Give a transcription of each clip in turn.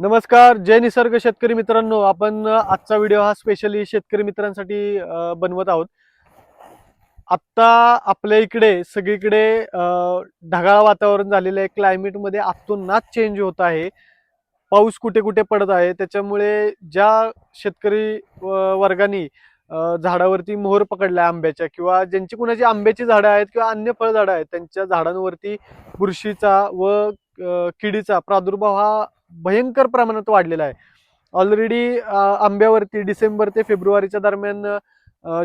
नमस्कार जय निसर्ग शेतकरी मित्रांनो. आपण आजचा व्हिडिओ हा स्पेशली शेतकरी मित्रांसाठी बनवत आहोत. आत्ता आपल्या इकडे सगळीकडे ढगाळ वातावरण झालेलं आहे. क्लायमेटमध्ये आतोनात चेंज होत आहे. पाऊस कुठे कुठे पडत आहे? त्याच्यामुळे ज्या शेतकरी अ, वर्गानी झाडावरती मोहर पकडला आंब्याच्या किंवा ज्यांची कुणाची आंब्याची झाडं आहेत किंवा अन्य फळझाडं आहेत त्यांच्या झाडांवरती बुरशीचा व किडीचा प्रादुर्भाव हा भयंकर प्रमाणात वाढलेला आहे. ऑलरेडी आंब्यावरती डिसेंबर ते फेब्रुवारीच्या दरम्यान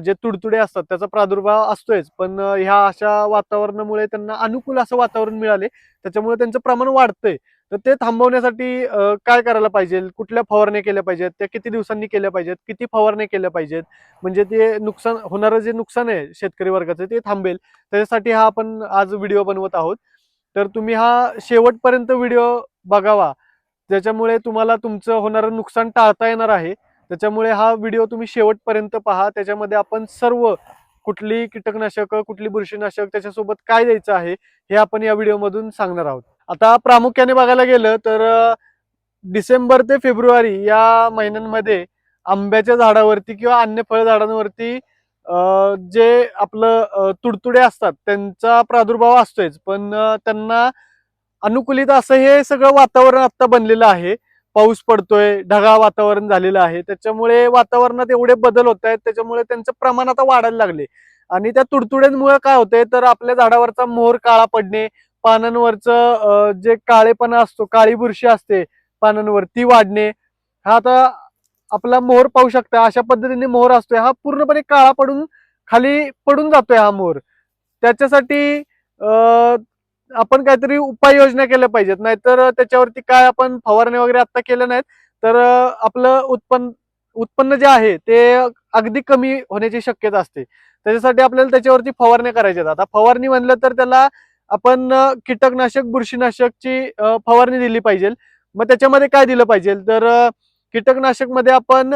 जे तुडतुडे असतात त्याचा प्रादुर्भाव असतोयच. पण ह्या अशा वातावरणामुळे त्यांना अनुकूल असं वातावरण मिळाले. त्याच्यामुळे त्यांचं प्रमाण वाढतंय. तर ते थांबवण्यासाठी काय करायला पाहिजे? कुठल्या फवारण्या केल्या पाहिजेत? त्या किती दिवसांनी केल्या पाहिजेत? किती फवारण्या केल्या पाहिजेत? म्हणजे ते नुकसान होणारं जे नुकसान आहे शेतकरी वर्गाचं ते थांबेल. त्याच्यासाठी हा आपण आज व्हिडिओ बनवत आहोत. तर तुम्ही हा शेवटपर्यंत व्हिडिओ बघावा. ज्याच्यामुळे तुम्हाला तुमचं होणारं नुकसान टाळता येणार आहे. त्याच्यामुळे हा व्हिडिओ तुम्ही शेवटपर्यंत पहा. त्याच्यामध्ये आपण सर्व कुठली कीटकनाशक कुठली बुरशीनाशक त्याच्यासोबत काय द्यायचं आहे हे आपण या व्हिडिओमधून सांगणार आहोत. आता प्रामुख्याने बघायला गेलं तर डिसेंबर ते फेब्रुवारी या महिन्यांमध्ये आंब्याच्या झाडावरती किंवा अन्य फळझाडांवरती जे आपलं तुडतुडे असतात त्यांचा प्रादुर्भाव असतोयच. पण त्यांना अनुकूलित असं हे सगळं वातावरण आता बनलेलं आहे. पाऊस पडतोय ढगाळ वातावरण झालेलं आहे. त्याच्यामुळे वातावरणात एवढे बदल होत आहेत त्याच्यामुळे त्यांचं प्रमाण आता वाढायला लागले. आणि त्या तुडतुड्यांमुळे काय होतंय तर आपल्या झाडावरचा मोहर काळा पडणे पानांवरचं जे काळेपणा असतो काळी बुरशी असते पानांवर ती वाढणे हा आता आपला मोहर पाहू शकता अशा पद्धतीने मोहर असतोय हा पूर्णपणे काळा पडून खाली पडून जातोय हा मोहर. त्याच्यासाठी अं, आपण काहीतरी उपाययोजना केल्या पाहिजेत. नाहीतर त्याच्यावरती काय आपण फवारणी वगैरे आता केल्या नाहीत तर आपलं उत्पन्न उत्पन्न जे आहे ते अगदी कमी होण्याची शक्यता असते. त्याच्यासाठी आपल्याला त्याच्यावरती फवारण्या करायच्या आहेत. आता फवारणी म्हणलं तर त्याला आपण कीटकनाशक बुरशीनाशकची फवारणी दिली पाहिजे. मग त्याच्यामध्ये काय दिलं पाहिजे? तर कीटकनाशकमध्ये कीटकनाशकमध्ये आपण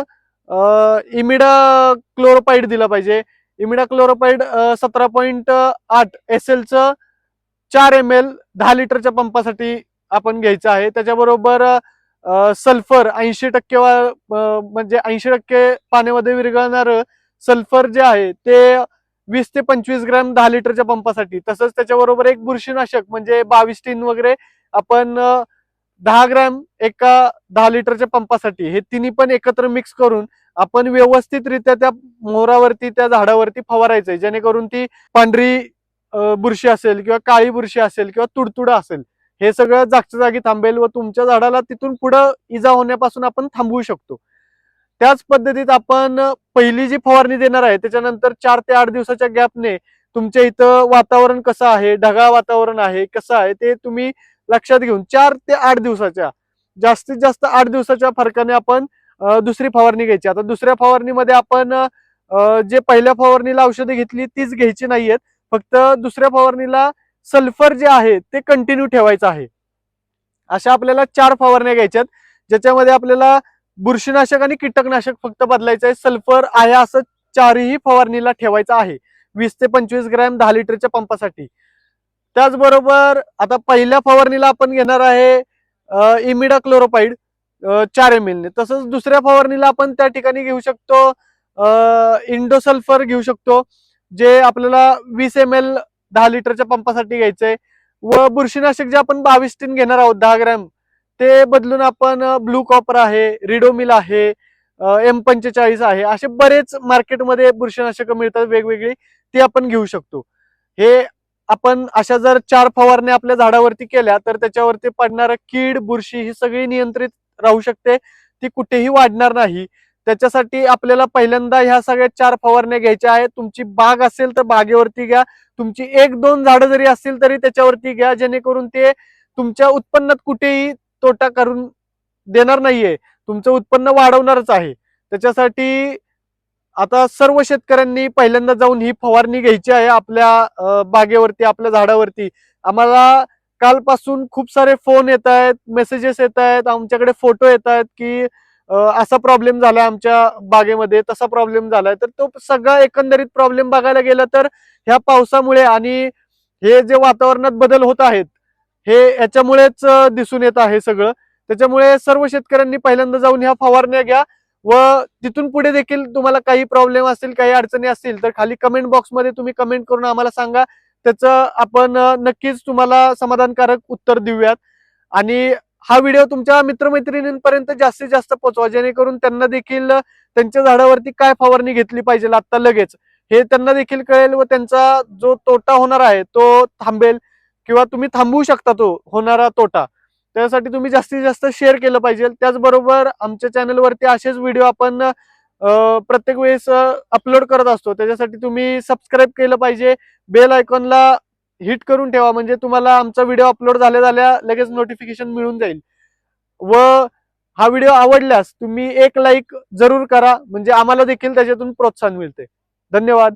इमिडा क्लोरोपाईड दिलं पाहिजे. इमिडा क्लोरोपाईड सतरा पॉईंट आठ एस एलचं चार एम एल दहा लिटरच्या पंपासाठी आपण घ्यायचं आहे. त्याच्याबरोबर सल्फर ऐंशी टक्के म्हणजे ऐंशी टक्के पाण्यामध्ये विरघळणार सल्फर जे आहे ते वीस ते पंचवीस ग्रॅम दहा लिटरच्या पंपासाठी. तसंच त्याच्याबरोबर एक बुरशीनाशक म्हणजे बावीस टीन वगैरे आपण दहा ग्रॅम एका दहा लिटरच्या पंपासाठी. हे तिन्ही पण एकत्र मिक्स करून आपण व्यवस्थितरित्या त्या मोहरावरती त्या झाडावरती फवारायचंय. जेणेकरून ती पांढरी बुरशी असेल किंवा काळी बुरशी असेल किंवा तुडतुडा असेल हे सगळं जागच्या जागी थांबेल व तुमच्या झाडाला तिथून पुढं इजा होण्यापासून आपण थांबवू शकतो. त्याच पद्धतीत आपण पहिली जी फवारणी देणार आहे त्याच्यानंतर चार ते आठ दिवसाच्या गॅपने तुमच्या इथं वातावरण कसं आहे ढगाळ वातावरण आहे कसं आहे ते तुम्ही लक्षात घेऊन चार ते आठ दिवसाच्या जास्तीत जास्त आठ दिवसाच्या फरकाने आपण दुसरी फवारणी घ्यायची. आता दुसऱ्या फवारणीमध्ये आपण जे पहिल्या फवारणीला औषधं घेतली तीच घ्यायची नाहीयेत. फक्त दुसऱ्या फवारणीला सल्फर जे आहे ते कंटिन्यू ठेवायचं आहे. अशा आपल्याला चार फवारण्या घ्यायच्यात ज्याच्यामध्ये आपल्याला बुरशीनाशक आणि कीटकनाशक फक्त बदलायचं आहे. सल्फर आहे असं चारही फवारणीला ठेवायचं आहे. वीस ते पंचवीस ग्रॅम दहा लिटरच्या पंपासाठी. त्याचबरोबर आता पहिल्या फवारणीला आपण घेणार आहे इमिडा क्लोरोपाईड चार एम एलने. तसंच दुसऱ्या फवारणीला आपण त्या ठिकाणी घेऊ शकतो इंडोसल्फर घेऊ शकतो. जे आपल्याला वीस एम एल दहा लिटरच्या पंपासाठी घ्यायचंय. व बुरशीनाशक जे आपण बावीस टीन घेणार आहोत दहा ग्रॅम ते बदलून आपण ब्लू कॉपर आहे रिडोमिल आहे एम पंचेचाळीस आहे असे बरेच मार्केटमध्ये बुरशीनाशकं मिळतात वेगवेगळी ती आपण घेऊ शकतो. हे आपण अशा जर चार फवारण्या आपल्या झाडावरती केल्या तर त्याच्यावरती पडणारं कीड बुरशी ही सगळी नियंत्रित राहू शकते ती कुठेही वाढणार नाही. त्याच्यासाठी आपल्याला पहिल्यांदा ह्या सगळ्या चार फवारण्या घ्यायच्या आहेत. तुमची बाग असेल तर बागेवरती घ्या. तुमची एक दोन झाडं जरी असतील तरी त्याच्यावरती घ्या जेणेकरून ते तुमच्या उत्पन्नात कुठेही तोटा करून देणार नाहीये. तुमचं उत्पन्न वाढवणारच आहे. त्याच्यासाठी आता सर्व शेतकऱ्यांनी पहिल्यांदा जाऊन ही फवारणी घ्यायची आहे आपल्या बागेवरती आपल्या झाडावरती. आम्हाला कालपासून खूप सारे फोन येत आहेत मेसेजेस येत आहेत आमच्याकडे फोटो येत आहेत की असा प्रॉब्लेम झाला आमच्या बागेमध्ये तसा प्रॉब्लेम झालाय. तर तो सगळा एकंदरीत प्रॉब्लेम बघायला गेला तर ह्या पावसामुळे आणि हे जे वातावरणात बदल होत आहेत हे याच्यामुळेच दिसून येत आहे सगळं. त्याच्यामुळे सर्व शेतकऱ्यांनी पहिल्यांदा जाऊन ह्या फवारण्या घ्या व तिथून पुढे देखील तुम्हाला काही प्रॉब्लेम असतील काही अडचणी असतील तर खाली कमेंट बॉक्समध्ये तुम्ही कमेंट करून आम्हाला सांगा. त्याचं आपण नक्कीच तुम्हाला समाधानकारक उत्तर देऊयात. आणि हा व्हिडिओ तुमच्या मित्रमैत्रिणींपर्यंत जास्तीत जास्त पोहोचवा. जेणेकरून त्यांना देखील त्यांच्या झाडावरती काय फवारणी घेतली पाहिजे आता लगेच. हे त्यांना देखील कळेल व त्यांचा जो तोटा होणार आहे तो थांबेल किंवा तुम्ही थांबवू शकता तो होणारा तोटा. त्यासाठी तुम्ही जास्तीत जास्त शेअर केलं पाहिजे. त्याचबरोबर आमच्या चॅनलवरती असेच व्हिडिओ आपण प्रत्येक वेळेस अपलोड करत असतो. त्याच्यासाठी तुम्ही सबस्क्राईब केलं पाहिजे. बेल आयकॉनला हिट करून ठेवा. म्हणजे तुम्हाला आमचा व्हिडिओ अपलोड झाल्या झाल्या लगेच नोटिफिकेशन मिळून जाईल. व हा व्हिडिओ आवडल्यास तुम्ही एक लाईक जरूर करा. म्हणजे आम्हाला देखील त्याच्यातून प्रोत्साहन मिळते धन्यवाद.